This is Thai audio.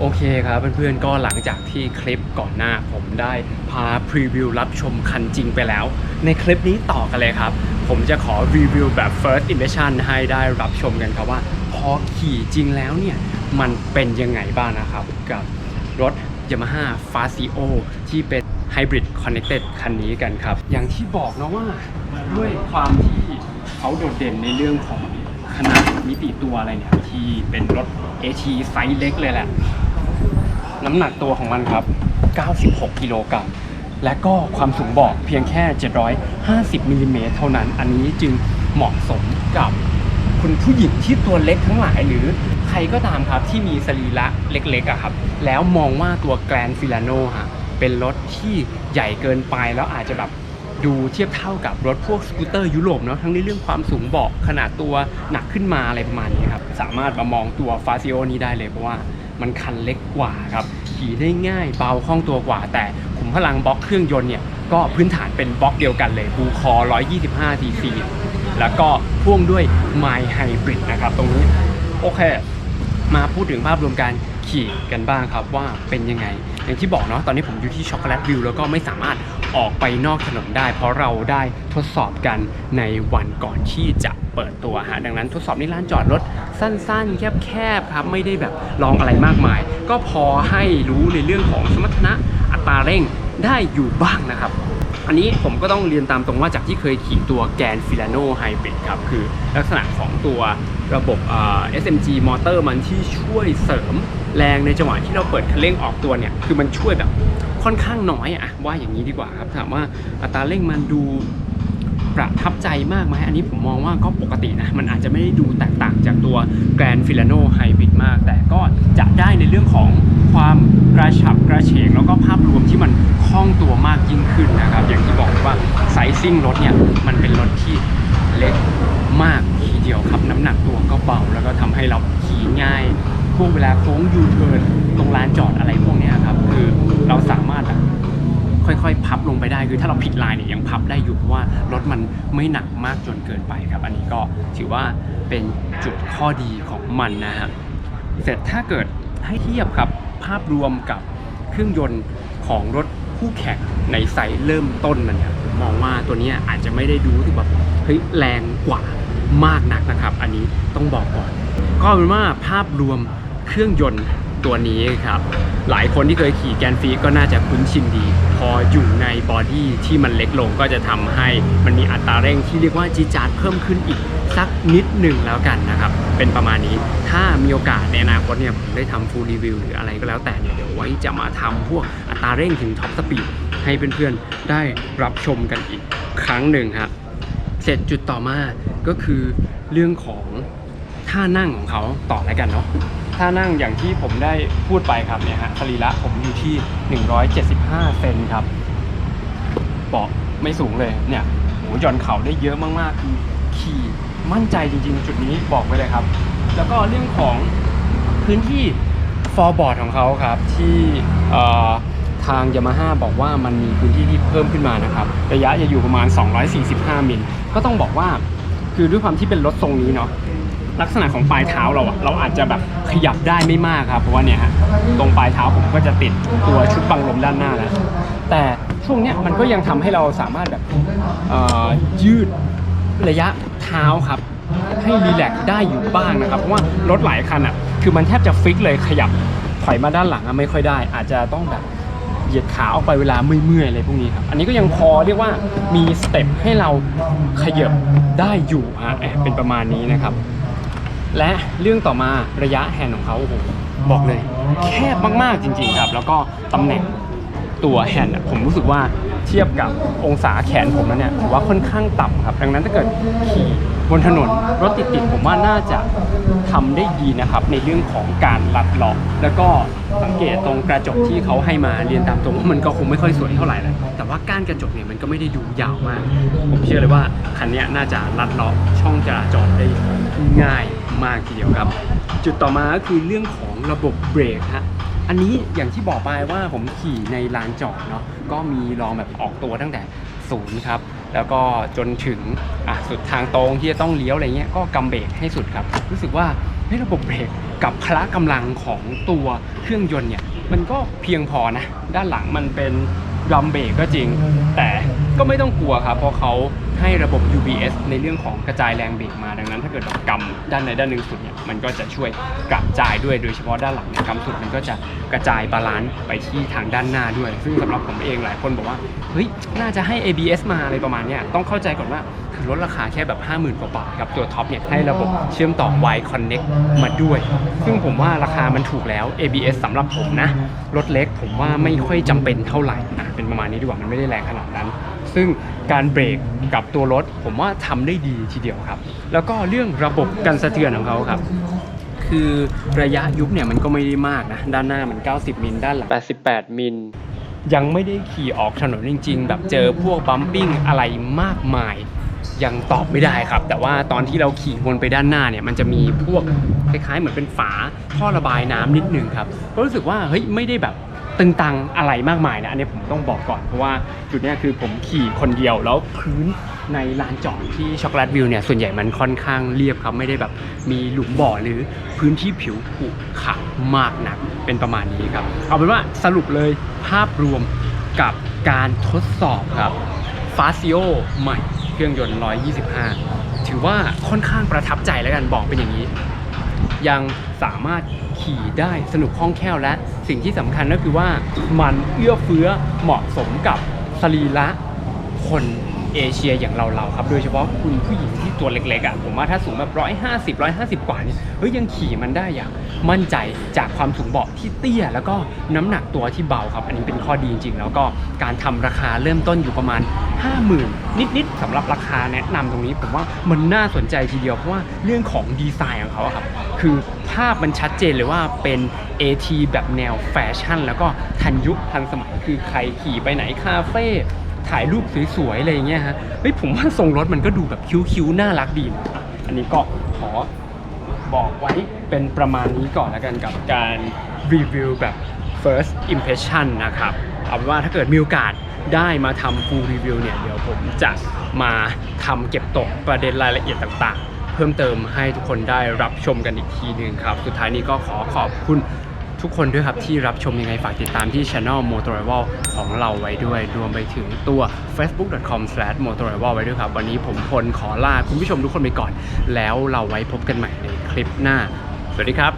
โอเคครับเพื่อนๆก็หลังจากที่คลิปก่อนหน้าผมได้พาพรีวิวรับชมคันจริงไปแล้ว ในคลิปนี้ต่อกันเลยครับ ผมจะขอรีวิวแบบ first impression ให้ได้รับชมกันครับว่า พอขี่จริงแล้วเนี่ย มันเป็นยังไงบ้างนะครับ กับรถ Yamaha f a s i o ที่เป็น Hybrid Connected คันนี้กันครับ อย่างที่บอกนะว่าด้วยความที่เขาโดดเด่นในเรื่องของขนาดมิติตัวอะไรเนี่ยที่เป็นรถ AT ไซส์เล็กเลยแหละ น้ำหนักตัวของมันครับ 96 กิโลกรัม และก็ความสูงเบาะเพียงแค่ 750มิลลิเมตรเท่านั้น อันนี้จึงเหมาะสมกับคุณผู้หญิงที่ตัวเล็กทั้งหลายหรือใครก็ตามครับที่มีสรีระเล็กๆอะครับ แล้วมองว่าตัวแกรนฟิลาโนฮะเป็นรถที่ใหญ่เกินไปแล้วอาจจะแบบดูเทียบเท่ากับรถพวกสกูตเตอร์ยุโรปเนาะทั้งในเรื่องความสูงเบาะขนาดตัวหนักขึ้นมาอะไรประมาณนี้ครับ สามารถมามองตัวฟาซิโอนี้ได้เลยเพราะว่า มันคันเล็กกว่าครับขี่ได้ง่ายเบาคล่องตัวกว่า แต่ขุมพลังบล็อกเครื่องยนต์เนี่ยก็พื้นฐานเป็นบล็อกเดียวกันเลยบูคอ 125 cc แล้วก็พ่วงด้วยไมล์ไฮบริดนะครับตรงนี้โอเค มาพูดถึงภาพรวมการขี่กันบ้างครับว่าเป็นยังไง อย่างที่บอกเนาะตอนนี้ผมอยู่ที่ช็อกโกแลตวิวแล้วก็ไม่สามารถออกไปนอกถนนได้ เพราะเราได้ทดสอบกันในวันก่อนที่จะเปิดตัวฮะดังนั้นทดสอบในร้านจอดรถสั้น ๆ แคบๆครับไม่ได้แบบลองอะไรมากมาย ก็พอให้รู้ในเรื่องของสมรรถนะอัตราเร่งได้อยู่บ้างนะครับ อันนี้ผมก็ต้องเรียนตามตรงว่าจากที่เคยขี่ตัวแกนฟิลาโนไฮบริดครับ คือลักษณะของตัวระบบเอ่อ SMG มอเตอร์มันที่ช่วยเสริมแรงในจังหวะที่เราเปิดคันเร่งออกตัวเนี่ย คือมันช่วยแบบค่อนข้างน้อยอะว่าอย่างนี้ดีกว่าครับ ถามว่าอัตราเร่งมันดูประทับใจมากไหมอันนี้ผมมองว่าก็ปกตินะ มันอาจจะไม่ได้ดูแตก จากตัวแกรนฟิลาโนไฮบริดมาก แต่ก็จะได้ในเรื่องของความกระฉับกระเฉง แล้วก็ภาพรวมที่มันคล่องตัวมากยิ่งขึ้นนะครับ อย่างที่บอกว่าไซซิ่งรถเนี่ยมันเป็นรถที่เล็กมากทีเดียวครับ น้ำหนักตัวก็เบาแล้วก็ทำให้เราขี่ง่ายพวกเวลาโค้งยูเทิร์นตรงลานจอดอะไรพวกนี้ครับ คือเราสามารถ ค่อยๆ พับลงไปได้คือถ้าเราผิดลายเนี่ยยังพับได้อยู่เพราะว่ารถมันไม่หนักมากจนเกินไปครับ อันนี้ก็ถือว่าเป็นจุดข้อดีของมันนะฮะเสร็จถ้าเกิดให้เทียบครับภาพรวมกับเครื่องยนต์ของรถคู่แข่งในไซส์เริ่มต้นมันเนี่ยมองว่าตัวนี้อาจจะไม่ได้ดูที่แบบเฮ้ยแรงกว่ามากนักนะครับ อันนี้ต้องบอกก่อน ก็เป็นว่าภาพรวมเครื่องยนต์ ตัวนี้ครับ หลายคนที่เคยขี่แกนฟีก็น่าจะคุ้นชินดี พออยู่ในบอดี้ที่มันเล็กลงก็จะทำให้มันมีอัตราเร่งที่เรียกว่าจีจาดเพิ่มขึ้นอีกสักนิดหนึ่งแล้วกันนะครับ เป็นประมาณนี้ถ้ามีโอกาสในอนาคตเนี่ยผมได้ทำฟูลรีวิวหรืออะไรก็แล้วแต่เนี่ยเดี๋ยวไว้จะมาทำพวกอัตราเร่งถึงท็อปสปีดให้เพื่อนๆได้รับชมกันอีกครั้งหนึ่งครับเสร็จจุดต่อมาก็คือเรื่องของท่านั่งของเขาต่อแล้วกันเนาะ ท่านั่งอย่างที่ผมได้พูดไปครับเนี่ยฮะสรีระผมอยู่ที่ 175 เซนครับเบาะไม่สูงเลยเนี่ยโหหย่อนเข่าได้เยอะมากๆคือขี่มั่นใจจริงๆ จุดนี้บอกไปเลยครับ แล้วก็เรื่องของพื้นที่ฟอร์บอร์ดของเขาครับ ที่ทางยามาฮ่าบอกว่ามันมีพื้นที่ที่เพิ่มขึ้นมานะครับระยะจะอยู่ประมาณ 245 มิลก็ต้องบอกว่าคือด้วยความที่เป็นรถทรงนี้เนาะ ลักษณะของปลายเท้าเราอะเราอาจจะแบบขยับได้ไม่มากครับเพราะว่าเนี่ยฮะตรงปลายเท้าผมก็จะติดตัวชุดบังลมด้านหน้าแล้วแต่ช่วงเนี้ยมันก็ยังทำให้เราสามารถแบบเอ่อยืดระยะเท้าครับ ให้รีแลกซ์ได้อยู่บ้างนะครับ เพราะว่ารถหลายคันอะคือมันแทบจะฟิกเลยขยับถอยมาด้านหลังอะไม่ค่อยได้ อาจจะต้องแบบเหยียดขาออกไปเวลาเมื่อยๆอะไรพวกนี้ครับ อันนี้ก็ยังพอเรียกว่ามีสเต็ปให้เราขยับได้อยู่ฮะแอบเป็นประมาณนี้นะครับ และเรื่องต่อมาระยะแฮนด์ของเขาโอ้โหบอกเลย แคบมากๆจริง ๆ ครับ แล้วก็ตำแหน่ง ตัวแฮนด์ผมรู้สึกว่าเทียบกับองศาแขนผมแล้วเนี่ยถือว่าค่อนข้างต่ำครับ ดังนั้นถ้าเกิดขี่บนถนนรถติดๆผมว่าน่าจะทำได้ดีนะครับ ในเรื่องของการลัดล็อก แล้วก็สังเกตตรงกระจกที่เขาให้มาเรียนตามตรงว่ามันก็คงไม่ค่อยสวยเท่าไหร่แหละแต่ว่าก้านกระจกเนี่ยมันก็ไม่ได้ดูยาวมาก ผมเชื่อเลยว่าคันนี้น่าจะลัดล็อกช่องจราจรได้ง่ายมากทีเดียวครับ จุดต่อมาก็คือเรื่องของระบบเบรกฮะ อันนี้อย่างที่บอกไปว่าผมขี่ในลานจอดเนาะก็มีลองแบบออกตัวตั้งแต่ศูนย์ครับ แล้วก็จนถึงอะสุดทางตรงที่จะต้องเลี้ยวอะไรเงี้ยก็กำเบรกให้สุดครับ รู้สึกว่าเฮ้ยระบบเบรกกับพละกำลังของตัวเครื่องยนต์เนี่ย มันก็เพียงพอนะ ด้านหลังมันเป็นรัมเบรกก็จริง แต่ ก็ไม่ต้องกลัวครับเพราะเขาให้ระบบ UBS ในเรื่องของกระจายแรงเบรกมาดังนั้น ถ้าเกิดเรากำด้านใดด้านหนึ่งสุดเนี่ยมันก็จะช่วยกระจายด้วยโดยเฉพาะด้านหลังเนี่ยกำสุดมันก็จะกระจายบาลานซ์ไปที่ทางด้านหน้าด้วย ซึ่งสำหรับผมเองหลายคนบอกว่าเฮ้ยน่าจะให้ ABS มาอะไรประมาณเนี้ยต้องเข้าใจก่อนว่าคือลดราคาแค่แบบ 50,000กว่าบาทครับตัวท็อปเนี่ยให้ระบบเชื่อมต่อ Y Connect มาด้วย ซึ่งผมว่าราคามันถูกแล้ว ABS สำหรับผมนะรถเล็กผมว่าไม่ค่อยจำเป็นเท่าไหร่อะเป็นประมาณนี้ดีกว่ามันไม่ได้แรงขนาดนั้น ซึ่งการเบรกกับตัวรถ ผมว่าทำได้ดีทีเดียวครับ แล้วก็เรื่องระบบกันสะเทือนของเขาครับ คือระยะยุบเนี่ยมันก็ไม่ได้มากนะ ด้านหน้ามัน 90 มิลด้านหลัง 88 มิลยังไม่ได้ขี่ออกถนนจริง ๆ แบบเจอพวกบัมปิ้งอะไรมากมายยังตอบไม่ได้ครับ แต่ว่าตอนที่เราขี่วนไปด้านหน้าเนี่ยมันจะมีพวกคล้ายๆ เหมือนเป็นฝาท่อระบายน้ำนิดนึงครับก็รู้สึกว่าเฮ้ยไม่ได้แบบ ตึงตังอะไรมากมายนะ อันนี้ผมต้องบอกก่อน เพราะว่าจุดเนี้ยคือผมขี่คนเดียวแล้วพื้นในลานจอดที่ช็อกโกแลตวิวเนี่ยส่วนใหญ่มันค่อนข้างเรียบครับ ไม่ได้แบบมีหลุมบ่อหรือพื้นที่ผิวผุขะมากนักเป็นประมาณนี้ครับ เอาเป็นว่าสรุปเลยภาพรวมกับการทดสอบครับฟาซิโอใหม่เครื่องยนต์ 125 ถือว่าค่อนข้างประทับใจแล้วกันบอกเป็นอย่างนี้ ยังสามารถ ขี่ได้สนุกคล่องแคล่วและ สิ่งที่สำคัญก็คือว่ามันเอื้อเฟื้อเหมาะสมกับสรีระคนเอเชียอย่างเราๆครับโดยเฉพาะคุณผู้หญิงที่ตัวเล็กๆอะผมว่าถ้าสูงแบบ150 150กว่านี่เฮ้ยยังขี่มันได้อย่างมั่นใจจากความสูงเบาะที่เตี้ย แล้วก็น้ำหนักตัวที่เบาครับ อันนี้เป็นข้อดีจริงๆ แล้วก็การทำราคาเริ่มต้นอยู่ประมาณ 50,000 นิดๆสำหรับราคาแนะนำตรงนี้ ผมว่ามันน่าสนใจทีเดียวเพราะว่าเรื่องของดีไซน์ของเขาครับ คือภาพมันชัดเจนเลยว่าเป็น AT แบบแนวแฟชั่น แล้วก็ทันยุคทันสมัยคือใครขี่ไปไหนคาเฟ่ถ่ายรูปสวยๆอะไรอย่างเงี้ยฮะเฮ้ยผมว่าทรงรถมันก็ดูแบบคิ้วๆน่ารักดีนะอันนี้ก็ขอบอกไว้เป็นประมาณนี้ก่อนแล้วกันกับการรีวิวแบบ first impression นะครับ เอาเป็นว่าถ้าเกิดมีโอกาสได้มาทำ full review เนี่ย เดี๋ยวผมจะมาทำเก็บตกประเด็นรายละเอียดต่างๆ เพิ่มเติมให้ทุกคนได้รับชมกันอีกทีหนึ่งครับ สุดท้ายนี้ก็ขอขอบคุณทุกคนด้วยครับที่รับชมยังไงฝากติดตามที่ Channel Motorival ของเราไว้ด้วย รวมไปถึงตัว facebook.com/motorival ไว้ด้วยครับ วันนี้ผมพลขอลาคุณผู้ชมทุกคนไปก่อน แล้วเราไว้พบกันใหม่ในคลิปหน้า สวัสดีครับ